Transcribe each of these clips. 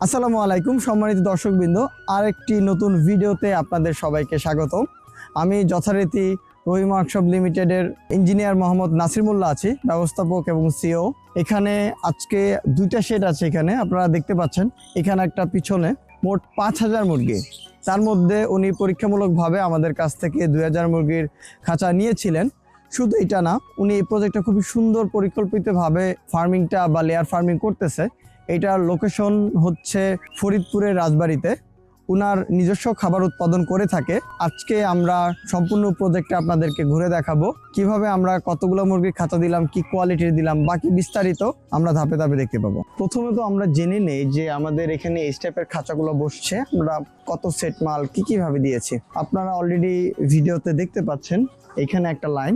আসসালামু আলাইকুম, সম্মানিত দর্শকবৃন্দ। আরেকটি নতুন ভিডিওতে আপনাদের সবাইকে স্বাগত আমি যথারীতি রহিম ওয়ার্কশপ লিমিটেডের ইঞ্জিনিয়ার মোহাম্মদ নাসিরুল্লাহ আছি, ব্যবস্থাপক এবং সিও। এখানে আজকে দুইটা শেড আছে এখানে, আপনারা দেখতে পাচ্ছেন। এখানে একটা পিছনে মোট পাঁচ হাজার মুরগি। তার মধ্যে উনি পরীক্ষামূলকভাবে আমাদের কাছ থেকে দুই হাজার মুরগির খাঁচা নিয়েছিলেন। শুধু এটা না, উনি এই প্রজেক্টটা খুবই সুন্দর পরিকল্পিতভাবে ফার্মিংটা বা লেয়ার ফার্মিং করতেছে। এটার লোকেশন হচ্ছে ফরিদপুরের রাজবাড়িতে। উনার নিজস্ব খাবার উৎপাদন করে থাকে। আজকে আমরা সম্পূর্ণ প্রজেক্টে আপনাদেরকে ঘুরে দেখাবো। কীভাবে আমরা কতগুলো মুরগির খাঁচা দিলাম, কি কোয়ালিটির দিলাম বাকি বিস্তারিত আমরা ধাপে ধাপে দেখতে পাবো। প্রথমে তো আমরা জেনে নেই যে আমাদের এখানে এই টাইপের খাঁচাগুলো বসছে। আমরা কত সেট মাল, কি কীভাবে দিয়েছি? আপনারা অলরেডি ভিডিওতে দেখতে পাচ্ছেন, এখানে একটা লাইন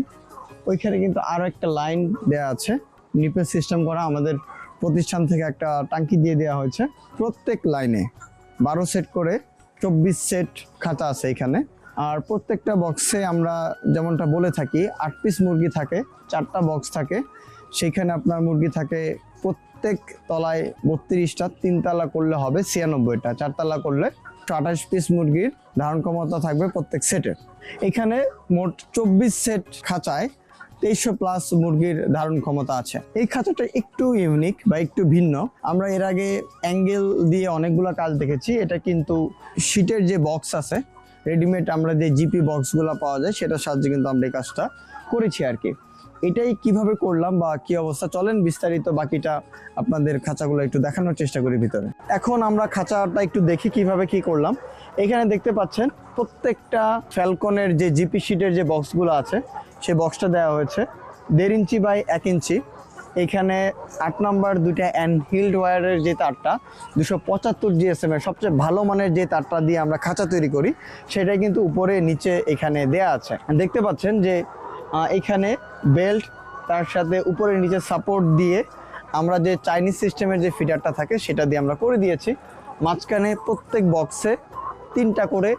ওইখানে কিন্তু আরও একটা লাইন দেওয়া আছে। নিপের সিস্টেম করা আমাদের প্রতিষ্ঠান থেকে একটা টাঙ্কি দিয়ে দেওয়া হয়েছে। প্রত্যেক লাইনে বারো সেট করে চব্বিশ সেট খাতা আছে এখানে। আর প্রত্যেকটা বক্সে আমরা যেমনটা বলে থাকি, আট পিস মুরগি থাকে, চারটা বক্স থাকে। সেখানে আপনার মুরগি থাকে প্রত্যেক তলায় বত্রিশটা, তিনতলা করলে হবে ছিয়ানব্বইটা, চারতলা করলে আঠাশ পিস মুরগির ধারণ ক্ষমতা থাকবে প্রত্যেক সেটের। এখানে মোট চব্বিশ সেট খাঁচায় তেইশশো প্লাস মুরগির ধারণ ক্ষমতা আছে। এই খাঁচাটা একটু ইউনিক বা একটু ভিন্ন। আমরা এর আগে অ্যাঙ্গেল দিয়ে অনেকগুলো কাজ দেখেছি। এটা কিন্তু শীটের যে বক্স আছে রেডিমেড আমরা যে জিপি বক্সগুলো পাওয়া যায়, সেটার সাহায্যে কিন্তু আমরা এই কাজটা করেছি আর কি। এটাই কীভাবে করলাম বা কি অবস্থা? চলেন বিস্তারিত বাকিটা আপনাদের খাঁচাগুলো একটু দেখানোর চেষ্টা করি ভিতরে। এখন আমরা খাঁচাটা একটু দেখি কীভাবে কি করলাম। এখানে দেখতে পাচ্ছেন প্রত্যেকটা ফ্যালকনের যে জিপি শিটের যে বক্সগুলো আছে সেই বক্সটা দেওয়া হয়েছে দেড় ইঞ্চি বাই এক ইঞ্চি। এখানে আট নাম্বার দুইটা অ্যানহিল্ড ওয়ারের যে তারটা, দুশো পঁচাত্তর জিএসএম এর সবচেয়ে ভালো মানের যে তারটা দিয়ে আমরা খাঁচা তৈরি করি সেটা কিন্তু উপরে নিচে এখানে দেয়া আছে। দেখতে পাচ্ছেন যে এখানে বেল্ট, তার সাথে উপরে নিচে সাপোর্ট দিয়ে আমরা যে চাইনিজ সিস্টেমের যে ফিডারটা থাকে, সেটা দিয়ে আমরা করে দিয়েছি। মাঝখানে প্রত্যেক বক্সে তিনটা করে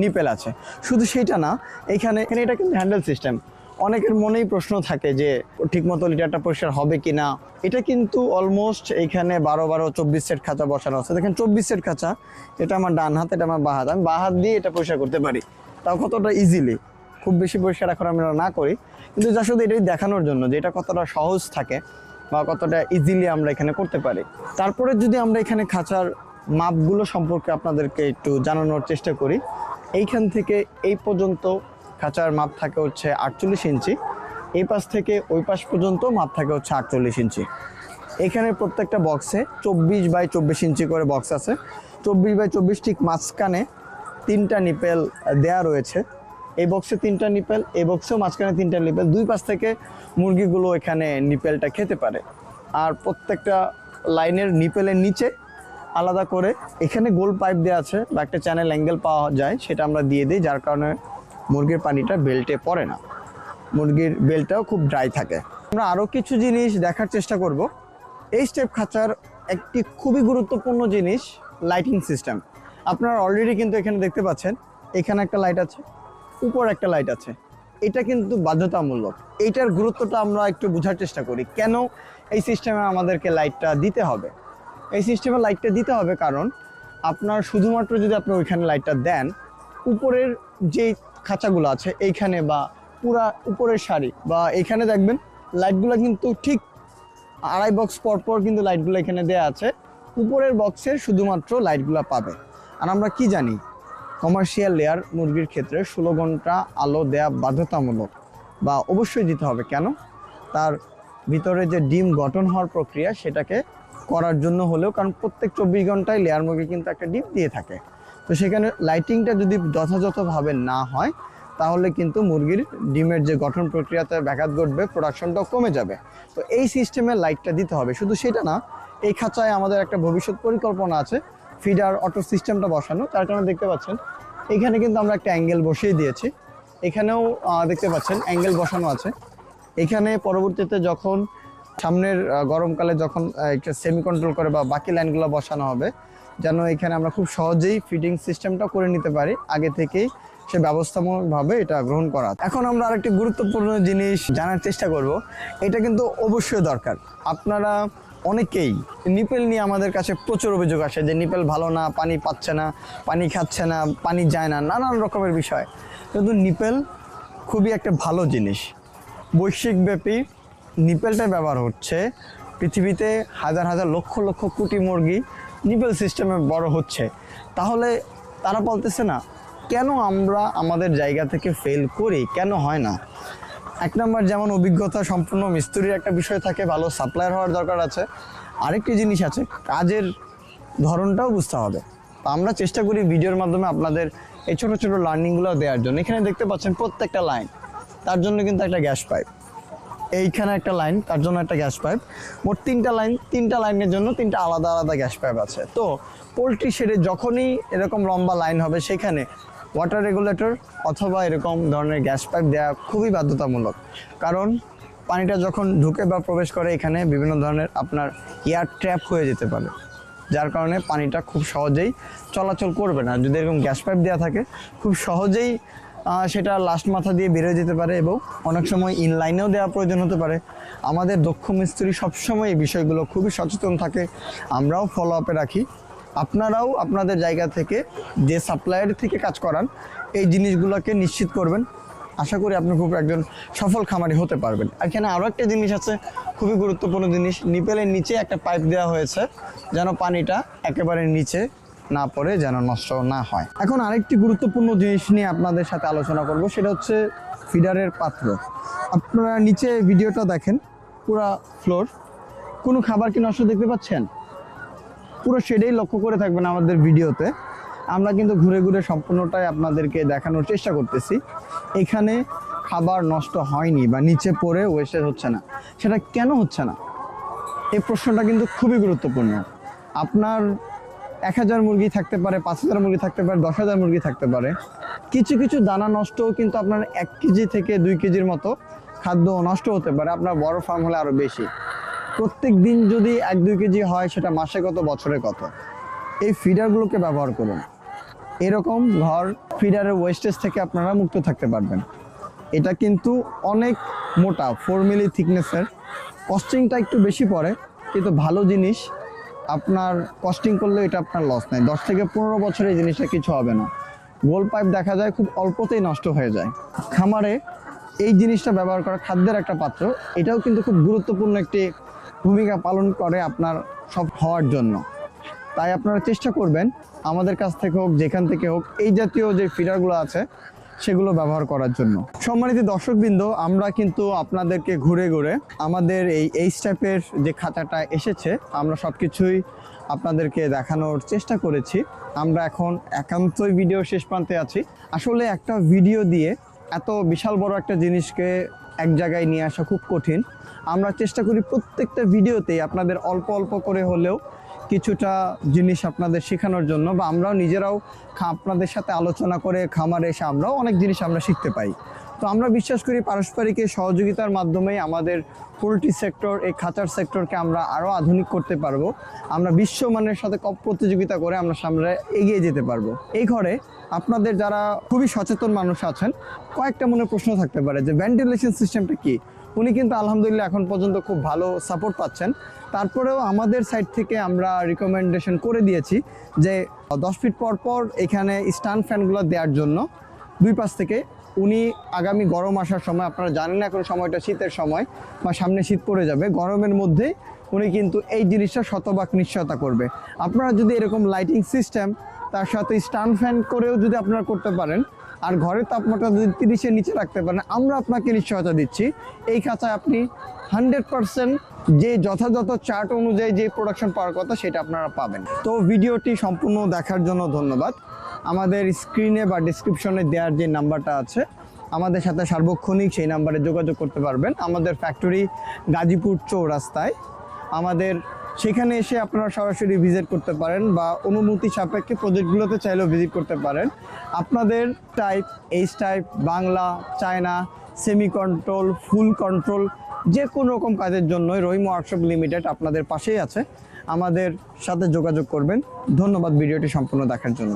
নিপেল আছে। শুধু সেটা না, এখানে এখানে এটা কিন্তু হ্যান্ডেল সিস্টেম অনেকের মনেই প্রশ্ন থাকে যে, ঠিকমতো লিটারটা পরিষ্কার হবে কি না এটা কিন্তু অলমোস্ট এখানে বারো বারো চব্বিশ সেট খাঁচা বসানো আছে। দেখেন চব্বিশ সেট খাঁচা, এটা আমার ডান হাত, এটা আমার বাঁ হাত। আমি বাঁ হাত দিয়ে এটা পরিষ্কার করতে পারি। তাও কতটা ইজিলি খুব বেশি পরিষ্কার এখন আমরা না করি। কিন্তু যা শুধু এটাই দেখানোর জন্য যে এটা কতটা সহজ থাকে বা কতটা ইজিলি আমরা এখানে করতে পারি। তারপরে যদি আমরা এখানে খাঁচার মাপগুলো সম্পর্কে আপনাদেরকে একটু জানানোর চেষ্টা করি, এইখান থেকে এই পর্যন্ত খাঁচার মাপ থাকে হচ্ছে আটচল্লিশ ইঞ্চি, এই পাশ থেকে ওই পাশ পর্যন্ত মাপ থাকে হচ্ছে আটচল্লিশ ইঞ্চি। এখানে প্রত্যেকটা বক্সে চব্বিশ বাই চব্বিশ ইঞ্চি করে বক্স আছে। চব্বিশ বাই চব্বিশ ঠিক মাঝখানে তিনটা নিপেল দেয়া রয়েছে। এই বক্সে তিনটা নিপেল এই বক্সেও মাঝখানে তিনটা নিপেল দুই পাশ থেকে মুরগিগুলো এখানে নিপেলটা খেতে পারে। আর প্রত্যেকটা লাইনের নিপেলের নিচে আলাদা করে এখানে গোল পাইপ দেওয়া আছে, বা একটা চ্যানেল অ্যাঙ্গেল পাওয়া যায়, সেটা আমরা দিয়ে দিই, যার কারণে মুরগির পানিটা বেল্টে পড়ে না। মুরগির বেলটাও খুব ড্রাই থাকে। আমরা আরও কিছু জিনিস দেখার চেষ্টা করব। এই স্টেপ খাঁচার একটি খুবই গুরুত্বপূর্ণ জিনিস লাইটিং সিস্টেম আপনারা অলরেডি কিন্তু এখানে দেখতে পাচ্ছেন, এখানে একটা লাইট আছে। উপর একটা লাইট আছে। এটা কিন্তু বাধ্যতামূলক। এইটার গুরুত্বটা আমরা একটু বোঝার চেষ্টা করি, কেন এই সিস্টেমে আমাদেরকে লাইটটা দিতে হবে? এই সিস্টেমে লাইটটা দিতে হবে কারণ আপনার শুধুমাত্র যদি আপনি ওইখানে লাইটটা দেন, উপরের যে খাঁচাগুলো আছে, এইখানে বা পুরা উপরের সারি বা এখানে দেখবেন লাইটগুলো কিন্তু ঠিক আড়াই বক্স পর পর কিন্তু লাইটগুলো এখানে দেয়া আছে। উপরের বক্সে শুধুমাত্র লাইটগুলো পাবে। আর আমরা কি জানি? কমার্শিয়াল লেয়ার মুরগির ক্ষেত্রে ষোলো ঘণ্টা আলো দেয়া বাধ্যতামূলক বা অবশ্যই দিতে হবে। কেন? তার ভিতরে যে ডিম গঠন হওয়ার প্রক্রিয়া সেটাকে করার জন্য হলেও কারণ প্রত্যেক চব্বিশ ঘন্টায় লেয়ার মুরগি কিন্তু একটা ডিম দিয়ে থাকে। তো সেখানে লাইটিংটা যদি যথাযথভাবে না হয়, তাহলে কিন্তু মুরগির ডিমের যে গঠন প্রক্রিয়াতে ব্যাঘাত ঘটবে প্রোডাকশনটাও কমে যাবে। তো এই সিস্টেমে লাইটটা দিতে হবে। শুধু সেটা না, এই খাঁচায় আমাদের একটা ভবিষ্যৎ পরিকল্পনা আছে। ফিডার অটো সিস্টেমটা বসানো, তার কারণে দেখতে পাচ্ছেন, এখানে কিন্তু আমরা একটা অ্যাঙ্গেল বসিয়ে দিয়েছি। এখানেও দেখতে পাচ্ছেন, অ্যাঙ্গেল বসানো আছে। এখানে পরবর্তীতে যখন সামনের গরমকালে যখন একটা সেমি কন্ট্রোল করে বা বাকি লাইনগুলো বসানো হবে, যেন এখানে আমরা খুব সহজেই ফিটিং সিস্টেমটা করে নিতে পারি। আগে থেকেই সে ব্যবস্থামূলকভাবে এটা গ্রহণ করা এখন আমরা আরেকটি গুরুত্বপূর্ণ জিনিস জানার চেষ্টা করব। এটা কিন্তু অবশ্যই দরকার। আপনারা অনেকেই নিপেল নিয়ে আমাদের কাছে প্রচুর অভিযোগ আসে যে নিপেল ভালো না, পানি পাচ্ছে না, পানি খাচ্ছে না, পানি যায় না, নানান রকমের বিষয়। কিন্তু নিপেল খুবই একটা ভালো জিনিস। বৈশ্বিকব্যাপী নিপেলটা ব্যবহার হচ্ছে। পৃথিবীতে হাজার হাজার লক্ষ লক্ষ কোটি মুরগি নিপেল সিস্টেমে বড় হচ্ছে। তাহলে তারা বলতেছে না, কেন আমরা আমাদের জায়গা থেকে ফেল করি? কেন হয় না? এক নম্বর যেমন অভিজ্ঞতা সম্পূর্ণ মিস্ত্রির একটা বিষয় থাকে, ভালো সাপ্লায়ার হওয়ার দরকার আছে। আরেকটি জিনিস আছে, কাজের ধরনটাও বুঝতে হবে। তো আমরা চেষ্টা করি ভিডিওর মাধ্যমে আপনাদের এই ছোটো ছোটো লার্নিংগুলো দেওয়ার জন্য। এখানে দেখতে পাচ্ছেন প্রত্যেকটা লাইন তার জন্য কিন্তু একটা গ্যাস পাইপ এইখানে একটা লাইন তার জন্য একটা গ্যাস পাইপ মোট তিনটা লাইন তিনটা লাইনের জন্য তিনটা আলাদা আলাদা গ্যাস পাইপ আছে। তো পোলট্রি শেডে যখনই এরকম লম্বা লাইন হবে, সেখানে ওয়াটার রেগুলেটর অথবা এরকম ধরনের গ্যাস পাইপ দেওয়া খুবই বাধ্যতামূলক। কারণ পানিটা যখন ঢুকে বা প্রবেশ করে এখানে বিভিন্ন ধরনের আপনার এয়ার ট্র্যাপ হয়ে যেতে পারে, যার কারণে পানিটা খুব সহজেই চলাচল করবে না। যদি এরকম গ্যাস পাইপ দেওয়া থাকে, খুব সহজেই সেটা লাস্ট মাথা দিয়ে বেরোয় যেতে পারে এবং অনেক সময় ইনলাইনেও দেওয়া প্রয়োজন হতে পারে। আমাদের দক্ষ মিস্ত্রি সবসময় এই বিষয়গুলো খুবই সচেতন থাকে। আমরাও ফলো আপে রাখি। আপনারাও আপনাদের জায়গা থেকে যে সাপ্লায়ার থেকে কাজ করান, এই জিনিসগুলোকে নিশ্চিত করবেন। আশা করি আপনি খুব একজন সফল খামারি হতে পারবেন। আর এখানে আরও একটা জিনিস আছে, খুবই গুরুত্বপূর্ণ জিনিস। নিপেলের নিচে একটা পাইপ দেওয়া হয়েছে, যেন পানিটা একেবারে নিচে না পড়ে, যেন নষ্ট না হয়। এখন আরেকটি গুরুত্বপূর্ণ জিনিস নিয়ে আপনাদের সাথে আলোচনা করব, সেটা হচ্ছে ফিডারের পাত্র। আপনারা নিচে ভিডিওটা দেখেন, পুরা ফ্লোর কোনো খাবার কি নষ্ট দেখতে পাচ্ছেন? পুরো সেটাই লক্ষ্য করে থাকবেন আমাদের ভিডিওতে। আমরা কিন্তু ঘুরে ঘুরে সম্পূর্ণটাই আপনাদেরকে দেখানোর চেষ্টা করতেছি। এখানে খাবার নষ্ট হয়নি বা নিচে পড়ে ওয়েস্টেজ হচ্ছে না। সেটা কেন হচ্ছে না? এই প্রশ্নটা কিন্তু খুবই গুরুত্বপূর্ণ। আপনার এক হাজার মুরগি থাকতে পারে, পাঁচ হাজার মুরগি থাকতে পারে, দশ হাজার মুরগি থাকতে পারে। কিছু কিছু দানা নষ্টও কিন্তু আপনার এক কেজি থেকে দুই কেজির মতো খাদ্য নষ্ট হতে পারে। আপনার বড় ফার্ম হলে আরও বেশি। প্রত্যেক দিন যদি এক দুই কেজি হয়, সেটা মাসে কত, বছরে কত? এই ফিডারগুলোকে ব্যবহার করুন। এরকম ঘর ফিডারের ওয়েস্টেজ থেকে আপনারা মুক্ত থাকতে পারবেন। এটা কিন্তু অনেক মোটা ফোর মিলি থিকনেসের কস্টিংটা একটু বেশি পড়ে, কিন্তু ভালো জিনিস, আপনার কস্টিং করলে এটা আপনার লস নেই। দশ থেকে পনেরো বছরে এই জিনিসটা কিছু হবে না। গোল পাইপ দেখা যায়, খুব অল্পতেই নষ্ট হয়ে যায়। খামারে এই জিনিসটা ব্যবহার করা খাদ্যের একটা পাত্র, এটাও কিন্তু খুব গুরুত্বপূর্ণ একটি ভূমিকা পালন করে আপনার সব হওয়ার জন্য। তাই আপনারা চেষ্টা করবেন, আমাদের কাছ থেকে হোক, যেখান থেকে হোক, এই জাতীয় যে ফিডারগুলো আছে, সেগুলো ব্যবহার করার জন্য। সম্মানিত দর্শকবৃন্দ, আমরা কিন্তু আপনাদেরকে ঘুরে ঘুরে আমাদের এই এইচ টাইপের যে খাঁচাটা এসেছে, আমরা সব কিছুই আপনাদেরকে দেখানোর চেষ্টা করেছি। আমরা এখন একান্তই ভিডিও শেষ প্রান্তে আছি। আসলে একটা ভিডিও দিয়ে এত বিশাল বড় একটা জিনিসকে এক জায়গায় নিয়ে আসা খুব কঠিন। আমরা চেষ্টা করি প্রত্যেকটা ভিডিওতেই আপনাদের অল্প অল্প করে হলেও কিছুটা জিনিস আপনাদের শেখানোর জন্য বা আমরাও নিজেরাও আপনাদের সাথে আলোচনা করে খামারে এসে আমরাও অনেক জিনিস আমরা শিখতে পাই। তো আমরা বিশ্বাস করি পারস্পরিক এই সহযোগিতার মাধ্যমেই আমাদের পোলট্রি সেক্টর, এই খাঁচার সেক্টরকে আমরা আরও আধুনিক করতে পারব। আমরা বিশ্বমানের সাথে কপ প্রতিযোগিতা করে আমরা সামনে এগিয়ে যেতে পারব। এই ঘরে আপনাদের যারা খুবই সচেতন মানুষ আছেন, কয়েকটা মনে প্রশ্ন থাকতে পারে যে ভেন্টিলেশন সিস্টেমটা কি? উনি কিন্তু আলহামদুলিল্লাহ এখন পর্যন্ত খুব ভালো সাপোর্ট পাচ্ছেন। তারপরেও আমাদের সাইড থেকে আমরা রিকমেন্ডেশন করে দিয়েছি যে দশ ফিট পর পর এখানে স্টান ফ্যানগুলো দেওয়ার জন্য দুই পাশ থেকে উনি আগামী গরম আসার সময়, আপনারা জানেন এখন সময়টা, শীতের সময়, বা সামনে শীত পড়ে যাবে, গরমের মধ্যে উনি কিন্তু এই জিনিসটা শতভাগ নিশ্চয়তা করবে। আপনারা যদি এরকম লাইটিং সিস্টেম তার সাথে স্টান ফ্যান করেও যদি আপনারা করতে পারেন, আর ঘরের তাপমাত্রা যদি তিরিশের নিচে রাখতে পারেন, আমরা আপনাকে নিশ্চয়তা দিচ্ছি। এই খাঁচায় আপনি হান্ড্রেড পার্সেন্ট যে যথাযথ চার্ট অনুযায়ী যে প্রোডাকশন পাওয়ার কথা, সেটা আপনারা পাবেন। তো ভিডিওটি সম্পূর্ণ দেখার জন্য ধন্যবাদ। আমাদের স্ক্রিনে বা ডিসক্রিপশনে দেওয়ার যে নাম্বারটা আছে, আমাদের সাথে সার্বক্ষণিক সেই নাম্বারে যোগাযোগ করতে পারবেন। আমাদের ফ্যাক্টরি গাজীপুর চৌরাস্তায়। আমাদের সেখানে এসে আপনারা সরাসরি ভিজিট করতে পারেন বা অনুমতি সাপেক্ষে প্রজেক্টগুলোতে চাইলেও ভিজিট করতে পারেন। আপনাদের type H type Bangla, China semi control full control যে কোনো রকম কাজের জন্যই রহিম ওয়ার্কশপ লিমিটেড আপনাদের পাশেই আছে। আমাদের সাথে যোগাযোগ করবেন। ধন্যবাদ ভিডিওটি সম্পূর্ণ দেখার জন্য।